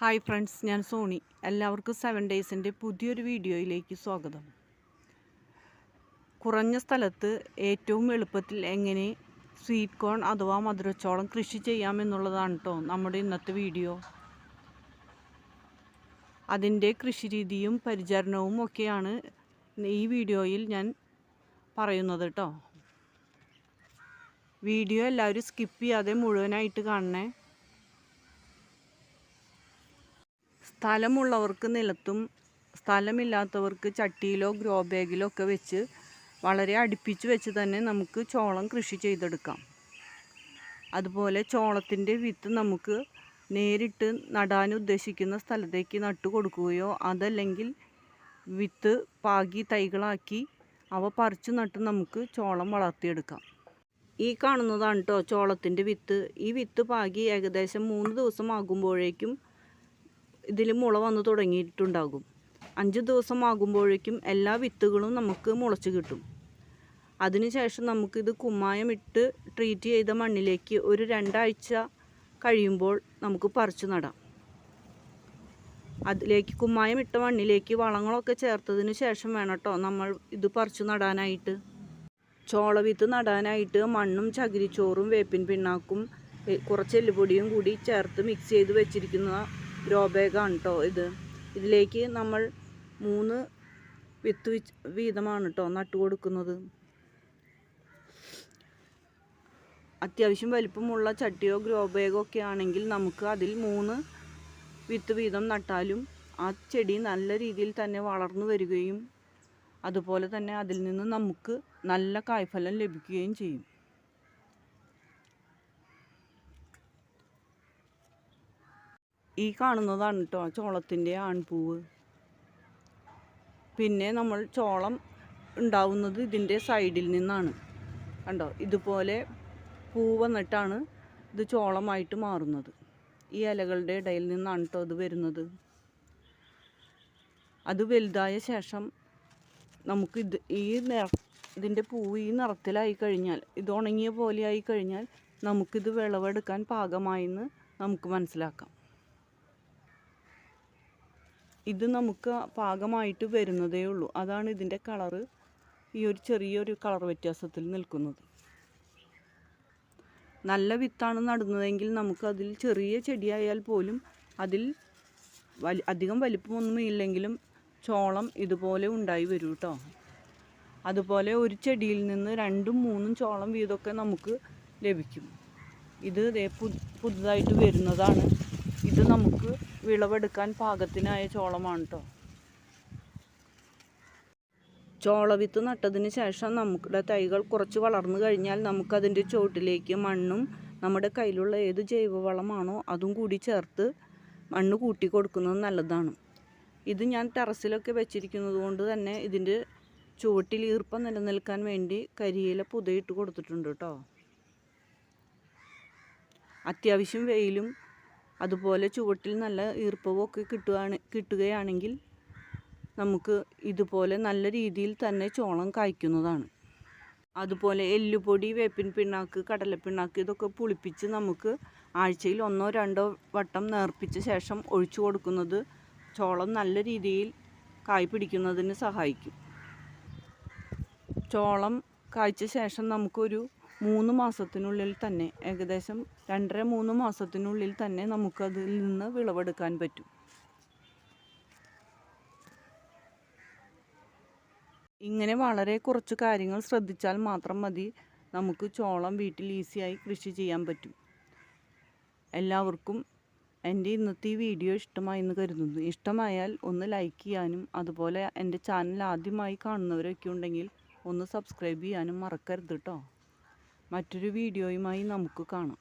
Hi friends ഞാൻ സോണി. എല്ലാവർക്കും seven ഡേയ്സിന്റെ പുതിയൊരു വീഡിയോയിലേക്ക് സ്വാഗതം. കുറഞ്ഞ സ്ഥലത്ത് ഏറ്റവും എളുപ്പത്തിൽ എങ്ങനെ സ്വീറ്റ് കോൺ അഥവാ മധുരച്ചോളം കൃഷി ചെയ്യാമെന്നുള്ളതാണ് കേട്ടോ നമ്മുടെ ഇന്നത്തെ വീഡിയോ. അതിന്റെ കൃഷിരീതിയും പരിചരണവും ഒക്കെയാണ് ഈ വീഡിയോയിൽ ഞാൻ പറയുന്നത് കേട്ടോ വീഡിയോ എല്ലാവരും സ്കിപ്പ് ചെയ്യാതെ മുഴുവനായിട്ട് കാണണേ. സ്ഥലമുള്ളവർക്ക് നിലത്തും സ്ഥലമില്ലാത്തവർക്ക് ചട്ടിയിലോ ഗ്രോ ബാഗിലോ ഒക്കെ വെച്ച് വളരെ അടുപ്പിച്ച് വെച്ച് തന്നെ നമുക്ക് ചോളം കൃഷി ചെയ്തെടുക്കാം. അതുപോലെ ചോളത്തിന്റെ വിത്ത് നമുക്ക് നേരിട്ട് നടാൻ ഉദ്ദേശിക്കുന്ന സ്ഥലത്തേക്ക് നട്ടു കൊടുക്കുകയോ അതല്ലെങ്കിൽ വിത്ത് പാകി തൈകളാക്കി അവ പറിച്ചു നട്ട് നമുക്ക് ചോളം വളർത്തിയെടുക്കാം. ഈ കാണുന്നതാണ് കേട്ടോ ചോളത്തിന്റെ വിത്ത്. ഈ വിത്ത് പാകി ഏകദേശം മൂന്ന് ദിവസം ആകുമ്പോഴേക്കും ഇതിൽ മുള വന്ന് തുടങ്ങിയിട്ടുണ്ടാകും. അഞ്ച് ദിവസം ആകുമ്പോഴേക്കും എല്ലാ വിത്തുകളും നമുക്ക് മുളച്ച് കിട്ടും. അതിനുശേഷം നമുക്കിത് കുമ്മായം ഇട്ട് ട്രീറ്റ് ചെയ്ത മണ്ണിലേക്ക് ഒരു രണ്ടാഴ്ച കഴിയുമ്പോൾ നമുക്ക് പറിച്ചു നടാം. അതിലേക്ക് കുമ്മായം ഇട്ട മണ്ണിലേക്ക് വളങ്ങളൊക്കെ ചേർത്തതിന് ശേഷം വേണം കേട്ടോ നമ്മൾ ഇത് പറിച്ചു നടാനായിട്ട്. ചോളവിത്ത് നടാനായിട്ട് മണ്ണും ചകിരിച്ചോറും വേപ്പിൻ പിണ്ണാക്കും കുറച്ച് എല്ലുപൊടിയും കൂടി ചേർത്ത് മിക്സ് ചെയ്ത് വെച്ചിരിക്കുന്ന ഗ്രോ ബാഗാണ് കേട്ടോ ഇത്. ഇതിലേക്ക് നമ്മൾ മൂന്ന് വിത്ത് വീതമാണ് കേട്ടോ നട്ടു കൊടുക്കുന്നത്. അത്യാവശ്യം വലിപ്പമുള്ള ചട്ടിയോ ഗ്രോ ബാഗോ ഒക്കെ ആണെങ്കിൽ നമുക്ക് അതിൽ മൂന്ന് വിത്ത് വീതം നട്ടാലും ആ ചെടി നല്ല രീതിയിൽ തന്നെ വളർന്നു വരികയും അതുപോലെ തന്നെ അതിൽ നിന്ന് നമുക്ക് നല്ല കായ്ഫലം ലഭിക്കുകയും ചെയ്യും. ഈ കാണുന്നതാണ് കേട്ടോ ചോളത്തിന്റെ ആൺപൂവ്. പിന്നെ നമ്മൾ ചോളം ഉണ്ടാവുന്നത് ഇതിന്റെ സൈഡിൽ നിന്നാണ്. കണ്ടോ? ഇതുപോലെ പൂ വന്നിട്ടാണ് ഇത് ചോളമായിട്ട് മാറുന്നത്. ഈ ഇലകളുടെ ഇടയിൽ നിന്നാണ് കേട്ടോ ഇത് വരുന്നത്. അത് വലുതായ ശേഷം നമുക്ക് ഇത് ഈ നിറ ഇതിന്റെ പൂവ് ഈ നിറത്തിലായി കഴിഞ്ഞാൽ ഇത് ഉണങ്ങിയ പോലെ ആയി കഴിഞ്ഞാൽ നമുക്കിത് വിളവെടുക്കാൻ പാകമായെന്ന് നമുക്ക് മനസ്സിലാക്കാം. ഇത് നമുക്ക് പാകമായിട്ട് വരുന്നതേ ഉള്ളൂ. അതാണ് ഇതിന്റെ കളറ് ഈ ഒരു ചെറിയൊരു കളർ വ്യത്യാസത്തിൽ നിൽക്കുന്നത്. നല്ല വിത്താണ് നടുന്നതെങ്കിൽ നമുക്കതിൽ ചെറിയ ചെടിയായാൽ പോലും അതിൽ വലി അധികം വലിപ്പമൊന്നും ഇല്ലെങ്കിലും ചോളം ഇതുപോലെ ഉണ്ടായി വരും കേട്ടോ അതുപോലെ ഒരു ചെടിയിൽ നിന്ന് രണ്ടും മൂന്നും ചോളം വീതമൊക്കെ നമുക്ക് ലഭിക്കും. ഇത് പുതുതായിട്ട് വരുന്നതാണ്. ഇത് നമുക്ക് വിളവെടുക്കാൻ പാകത്തിനായ ചോളമാണ് കേട്ടോ ചോളവിത്ത് നട്ടതിന് ശേഷം നമ്മുടെ തൈകൾ കുറച്ച് വളർന്നു കഴിഞ്ഞാൽ നമുക്കതിന്റെ ചുവട്ടിലേക്ക് മണ്ണും നമ്മുടെ കയ്യിലുള്ള ഏത് ജൈവവളമാണോ അതും കൂടി ചേർത്ത് മണ്ണ് കൂട്ടി കൊടുക്കുന്നത് നല്ലതാണ്. ഇത് ഞാൻ ടെറസിലൊക്കെ വെച്ചിരിക്കുന്നത് കൊണ്ട് തന്നെ ഇതിന്റെ ചുവട്ടിൽ ഈർപ്പം നിലനിൽക്കാൻ വേണ്ടി കരിയില പുതയിട്ട് കൊടുത്തിട്ടുണ്ട് കേട്ടോ അത്യാവശ്യം വെയിലും അതുപോലെ ചുവട്ടിൽ നല്ല ഈർപ്പവും ഒക്കെ കിട്ടുകയാണ് കിട്ടുകയാണെങ്കിൽ നമുക്ക് ഇതുപോലെ നല്ല രീതിയിൽ തന്നെ ചോളം കായ്ക്കുന്നതാണ്. അതുപോലെ എല്ലുപൊടി വേപ്പിൻ പിണ്ണാക്ക് കടലപ്പിണ്ണാക്ക് ഇതൊക്കെ പുളിപ്പിച്ച് നമുക്ക് ആഴ്ചയിൽ ഒന്നോ രണ്ടോ വട്ടം നേർപ്പിച്ച ശേഷം ഒഴിച്ചു കൊടുക്കുന്നത് ചോളം നല്ല രീതിയിൽ കായ് പിടിക്കുന്നതിന് സഹായിക്കും. ചോളം കായ്ച്ച ശേഷം നമുക്കൊരു മൂന്ന് മാസത്തിനുള്ളിൽ തന്നെ ഏകദേശം രണ്ടര മൂന്ന് മാസത്തിനുള്ളിൽ തന്നെ നമുക്കതിൽ നിന്ന് വിളവെടുക്കാൻ പറ്റും. ഇങ്ങനെ വളരെ കുറച്ച് കാര്യങ്ങൾ ശ്രദ്ധിച്ചാൽ മാത്രം മതി നമുക്ക് ചോളം വീട്ടിൽ ഈസിയായി കൃഷി ചെയ്യാൻ പറ്റും. എല്ലാവർക്കും എന്റെ ഇന്നത്തെ ഈ വീഡിയോ ഇഷ്ടമായി എന്ന് കരുതുന്നു. ഇഷ്ടമായാൽ ഒന്ന് ലൈക്ക് ചെയ്യാനും അതുപോലെ എന്റെ ചാനൽ ആദ്യമായി കാണുന്നവരൊക്കെ ഉണ്ടെങ്കിൽ ഒന്ന് സബ്സ്ക്രൈബ് ചെയ്യാനും മറക്കരുത് കേട്ടോ മറ്റൊരു വീഡിയോയുമായി നമുക്ക് കാണാം.